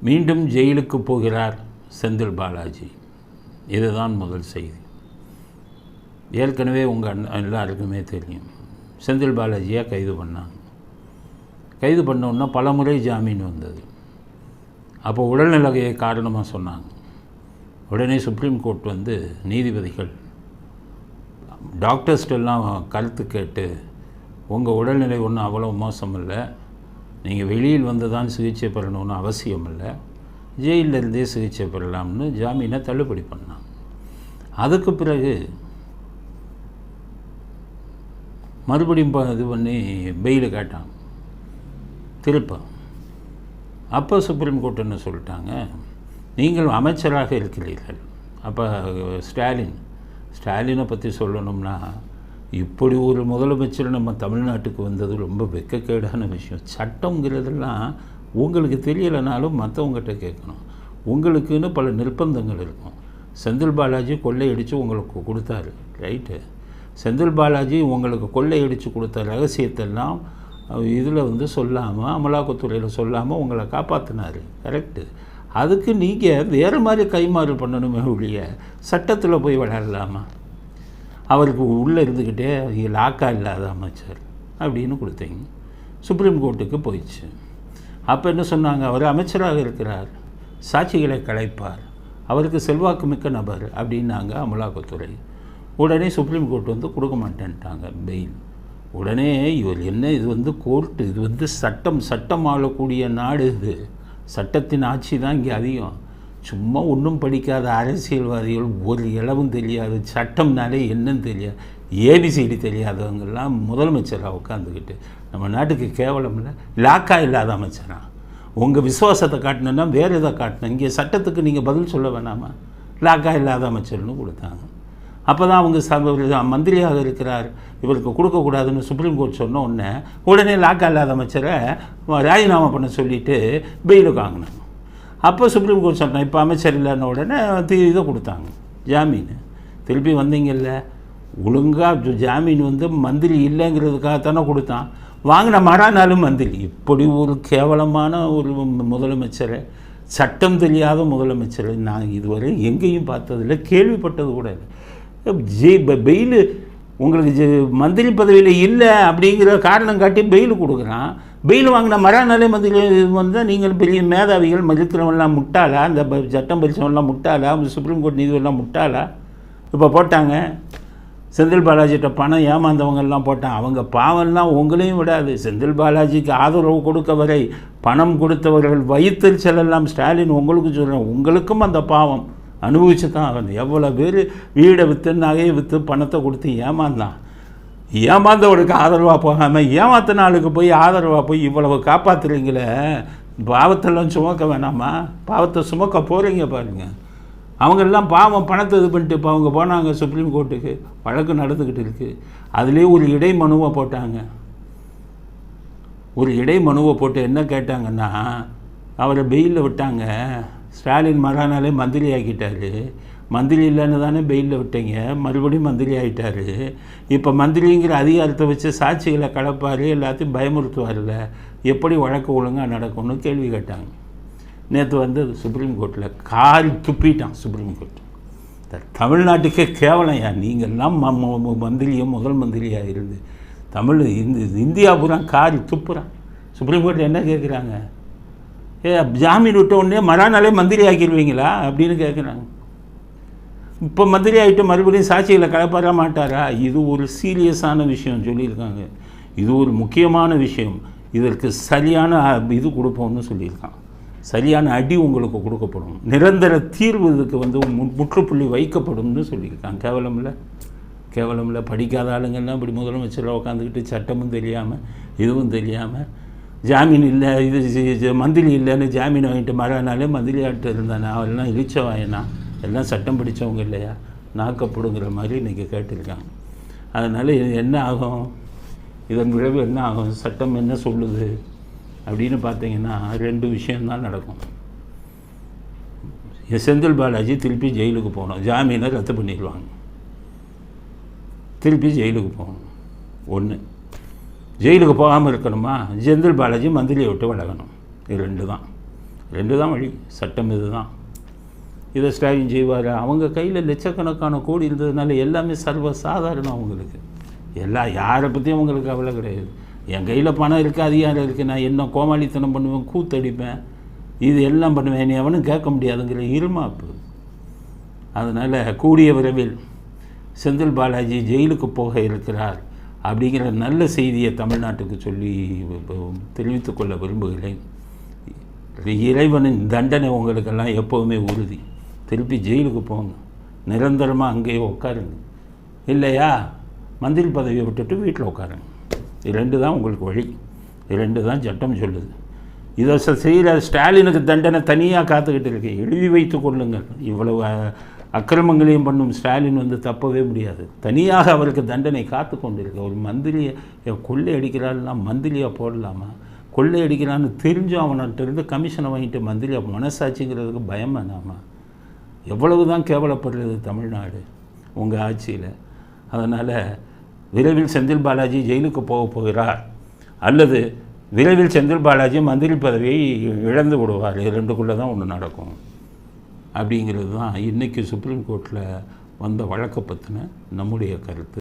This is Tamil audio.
மீண்டும் ஜெயிலுக்கு போகிறார் செந்தில் பாலாஜி. இதுதான் முதல் செய்தி. ஏற்கனவே உங்கள் எல்லாருக்குமே தெரியும். செந்தில் பாலாஜியை கைது பண்ணாங்க. கைது பண்ணோன்னா பல முறை ஜாமீன் வந்தது. அப்போ உடல்நிலையை காரணமாக சொன்னாங்க. உடனே சுப்ரீம் கோர்ட் வந்து நீதிபதிகள் டாக்டர்ஸ்டெல்லாம் கருத்து கேட்டு உங்கள் உடல்நிலை ஒன்றும் அவ்வளோ மோசம் இல்லை நீங்கள் வெளியில் வந்து தான் சிகிச்சை பெறணும்னு அவசியம் இல்லை ஜெயிலில் இருந்தே சிகிச்சை பெறலாம்னு ஜாமீனை தள்ளுபடி பண்ணான். அதுக்கு பிறகு மறுபடியும் ப- இது பண்ணி பெயில் கேட்டான். திருப்ப அப்போ சுப்ரீம் கோர்ட் என்ன சொல்லிட்டாங்க? நீங்கள் அமைச்சராக இருக்கிறீர்கள். அப்போ ஸ்டாலின் ஸ்டாலினை பற்றி சொல்லணும்னா இப்படி ஒரு முதலமைச்சர் நம்ம தமிழ்நாட்டுக்கு வந்தது ரொம்ப வெக்கக்கேடான விஷயம். சட்டங்கிறதெல்லாம் உங்களுக்கு தெரியலைனாலும் மற்றவங்ககிட்ட கேட்கணும். உங்களுக்குன்னு பல நிர்பந்தங்கள் இருக்கும். செந்தில் பாலாஜி கொள்ளையடித்து உங்களுக்கு கொடுத்தாரு ரைட்டு? செந்தில் பாலாஜி உங்களுக்கு கொள்ளையடித்து கொடுத்த ரகசியத்தெல்லாம் இதில் வந்து சொல்லாமல் அமலாக்கத்துறையில் சொல்லாமல் உங்களை காப்பாற்றினார் கரெக்டு அதுக்கு நீங்கள் வேறு மாதிரி கைமாறு பண்ணணுமே ஒழிய சட்டத்தில் போய் விளையாடலாமா அவருக்கு உள்ளே இருந்துக்கிட்டே லாக்கா இல்லாத அமைச்சர் அப்படின்னு கொடுத்தீங்க. சுப்ரீம் கோர்ட்டுக்கு போயிடுச்சு. அப்போ என்ன சொன்னாங்க? அவர் அமைச்சராக இருக்கிறார். சாட்சிகளை கலைப்பார். அவருக்கு செல்வாக்கு மிக்க நபர் அப்படின்னாங்க அமலாக்கத்துறை. உடனே சுப்ரீம் கோர்ட் வந்து கொடுக்க மாட்டேன்ட்டாங்க பெயில் உடனே இவர் என்ன இது வந்து கோர்ட்டு இது வந்து சட்டம் சட்டம் ஆளக்கூடிய நாடு இது. சட்டத்தின் ஆட்சி தான் இங்கே அதிகம். சும்மா ஒன்றும் படிக்காத அரசியல்வாதிகள் ஒரு இளவும் தெரியாது சட்டம்னாலே என்னன்னு தெரியாது ஏபிசிடி தெரியாதவங்கெல்லாம் முதலமைச்சராக உட்காந்துக்கிட்டு நம்ம நாட்டுக்கு கேவலம் இல்லை லாக்கா இல்லாத அமைச்சரா? உங்கள் விசுவாசத்தை காட்டணுன்னா வேறு எதை காட்டணும்? இங்கே சட்டத்துக்கு நீங்கள் பதில் சொல்ல வேணாமா? லாக்கா இல்லாத அமைச்சர்னு கொடுத்தாங்க. அப்போ தான் அவங்க ச மந்திரியாக இருக்கிறார். இவருக்கு கொடுக்கக்கூடாதுன்னு சுப்ரீம் கோர்ட் சொன்ன உடனே உடனே லாக்கா இல்லாத அமைச்சரை ராஜினாமா பண்ண சொல்லிவிட்டு பெயிலுக்கு வாங்கினாங்க அப்போ சுப்ரீம் கோர்ட் சொன்னேன் இப்போ அமைச்சர் இல்லைன்ன உடனே இதை கொடுத்தாங்க. ஜாமீன். திருப்பி வந்தீங்கல்ல ஒழுங்காக ஜாமீன் வந்து மந்திரி இல்லைங்கிறதுக்காக தானே கொடுத்தான். வாங்கின மறாநாளும் மந்திரி. இப்படி ஒரு கேவலமான ஒரு முதலமைச்சரை சட்டம் தெரியாத முதலமைச்சர் நான் இதுவரை எங்கேயும் பார்த்ததில்லை கேள்விப்பட்டது கூட இல்லை. பெயில் உங்களுக்கு ஜெ மந்திரி பதவியில் இல்லை அப்படிங்கிற காரணம் காட்டி பெயில் கொடுக்குறான். பெயில் வாங்கின மறுநாளே மந்திரி வந்தால் நீங்கள் பெரிய மேதாவிகள் மதிக்கிறவங்களாம் முட்டாளா? அந்த ப- சட்டம் படித்தவங்களாம் முட்டாளா? சுப்ரீம் கோர்ட் நீதிபதிலாம் முட்டாளா? இப்போ போட்டாங்க. செந்தில் பாலாஜிட்ட பணம் ஏமாந்தவங்கெல்லாம் போட்டான் அவங்க பாவம்லாம் உங்களையும் விடாது. செந்தில் பாலாஜிக்கு ஆதரவு கொடுக்க வரை பணம் கொடுத்தவர்கள் வயிற்றில் எல்லாம் ஸ்டாலின் உங்களுக்கு சொல்கிறேன் உங்களுக்கும் அந்த பாவம் அனுபவிச்சு தான் ஆகணும். எவ்வளோ பேர் வீடை விற்று நகையை விற்று பணத்தை கொடுத்து ஏமாந்தான். ஏமாந்தவனுக்கு ஆதரவாக போகாமல் ஏமாத்தின ஆளுக்கு போய் ஆதரவாக போய் இவ்வளவு காப்பாற்றுறீங்களே பாவத்தெல்லாம் சுமக்க வேணாமா? பாவத்தை சுமக்க போகிறீங்க பாருங்கள் அவங்கெல்லாம் பாவம் பணத்தை இது பண்ணிட்டு இப்போ அவங்க போனாங்க சுப்ரீம் கோர்ட்டுக்கு வழக்கு நடந்துக்கிட்டு இருக்குது அதுலேயே ஒரு இடை மனுவை போட்டாங்க. ஒரு இடை மனுவை போட்டு என்ன கேட்டாங்கன்னா அவரை பெயிலில் விட்டாங்க. ஸ்டாலின் மறுநாளே மந்திரி ஆக்கிட்டாரு மந்திரி இல்லைன்னு தானே பெயிலில் விட்டீங்க? மறுபடியும் மந்திரி ஆகிட்டாரு இப்போ மந்திரிங்கிற அதிகாரத்தை வச்சு சாட்சிகளை கலப்பார் எல்லாத்தையும் பயமுறுத்துவார்ல எப்படி வழக்கு ஒழுங்காக நடக்கும்னு கேள்வி கேட்டாங்க. நேற்று வந்து சுப்ரீம் கோர்ட்டில் காரி துப்பிட்டான் சுப்ரீம் கோர்ட் தமிழ்நாட்டுக்கே கேவலையா நீங்கள்லாம் மந்திரியும் முதல் மந்திரியாக இருந்து. தமிழ் இந்த இந்தியா பூரா காரி துப்புறான். சுப்ரீம் கோர்ட் என்ன கேட்குறாங்க ஏ ஜாமீன் விட்ட உடனே மறுநாளே மந்திரி ஆக்கிடுவீங்களா அப்படின்னு கேட்குறாங்க இப்போ மதுரை ஆகிட்டு மறுபடியும் சாட்சிகளை கலப்பற மாட்டாரா? இது ஒரு சீரியஸான விஷயம் சொல்லியிருக்காங்க. இது ஒரு முக்கியமான விஷயம். இதற்கு சரியான இது கொடுப்போம்னு சொல்லியிருக்கான். சரியான அடி உங்களுக்கு கொடுக்கப்படும். நிரந்தர தீர்வு இதுக்கு வந்து மு- முற்றுப்புள்ளி வைக்கப்படும்னு சொல்லியிருக்கான். கேவலமில்ல கேவலமில்ல படிக்காத ஆளுங்கள்லாம் இப்படி முதலமைச்சரில் உட்காந்துக்கிட்டு சட்டமும் தெரியாமல் இதுவும் தெரியாமல் ஜாமீன் இல்லை இது மந்திரி இல்லைன்னு ஜாமீன் வாங்கிட்டு மறுநாளே மந்திரி ஆட்டு இருந்தானே? அவெல்லாம் இழிச்சவாயனா? எல்லாம் சட்டம் பிடிச்சவங்க இல்லையா? நாக்கப்படுங்கிற மாதிரி இன்றைக்கி கேட்டிருக்காங்க. அதனால் இது என்ன ஆகும்? இதன் விளைவு என்ன ஆகும்? சட்டம் என்ன சொல்லுது? அப்படின்னு பார்த்தீங்கன்னா ரெண்டு விஷயந்தான் நடக்கும். என் செந்தில் பாலாஜி திருப்பி ஜெயிலுக்கு போகணும். ஜாமீனை ரத்து பண்ணிடுவாங்க. திருப்பி ஜெயிலுக்கு போகணும். ஒன்று ஜெயிலுக்கு போகாமல் இருக்கணுமா? செந்தில் பாலாஜி மந்திரியை விட்டு விலகணும். இது ரெண்டு தான் ரெண்டு தான் வழி. சட்டம் இதுதான். இதை ஸ்டாலின் செய்வார். அவங்க கையில் லட்சக்கணக்கான கோடி இருந்ததுனால எல்லாமே சர்வ சாதாரணம் அவங்களுக்கு. எல்லா யாரை பற்றியும் அவங்களுக்கு கவலை கிடையாது. என் கையில் பணம் இருக்குது அதிகாரம் இருக்குது நான் என்ன கோமாளித்தனம் பண்ணுவேன் கூத்தடிப்பேன்? இது எல்லாம் பண்ணுவேன். நீ எவனும் கேட்க முடியாதுங்கிற இருமாப்பு. அதனால் கூடிய விரைவில் செந்தில் பாலாஜி ஜெயிலுக்கு போக இருக்கிறார் அப்படிங்கிற நல்ல செய்தியை தமிழ்நாட்டுக்கு சொல்லி தெரிவித்துக்கொள்ள விரும்புகிறேன். இறைவனின் தண்டனை உங்களுக்கெல்லாம் எப்போவுமே உறுதி. திருப்பி ஜெயிலுக்கு போங்க. நிரந்தரமாக அங்கேயே உட்காருங்க இல்லையா? மந்திரி பதவியை விட்டுட்டு வீட்டில் உட்காருங்க இது ரெண்டு தான் உங்களுக்கு வழி. இது ரெண்டு தான் சட்டம் சொல்லுது. இதை செய்கிற ஸ்டாலினுக்கு தண்டனை தனியாக காத்துக்கிட்டு இருக்கு. எழுதி வைத்து கொள்ளுங்கள். இவ்வளவு அக்கிரமங்களையும் பண்ணும் ஸ்டாலின் வந்து தப்பவே முடியாது. தனியாக அவருக்கு தண்டனை காத்து கொண்டிருக்கு. ஒரு மந்திரியை கொள்ளை அடிக்கிறாள்னா மந்திரியாக போடலாமா? கொள்ளை அடிக்கிறான்னு தெரிஞ்சும் அவன்கிட்ட இருந்து கமிஷனை வாங்கிட்டு மந்திரியாக மனசாட்சிங்கிறதுக்கு பயம் வேணாமா? எவ்வளவு தான் கேவலப்படுறது தமிழ்நாடு உங்கள் ஆட்சியில். அதனால் விரைவில் செந்தில் பாலாஜி ஜெயிலுக்கு போக போகிறார். அல்லது விரைவில் செந்தில் பாலாஜி மந்திரி பதவியை இழந்து விடுவார். ரெண்டுக்குள்ளே தான் ஒன்று நடக்கும். அப்படிங்கிறது தான் இன்றைக்கி சுப்ரீம் கோர்ட்டில் வந்த வழக்கை பற்றின நம்முடைய கருத்து.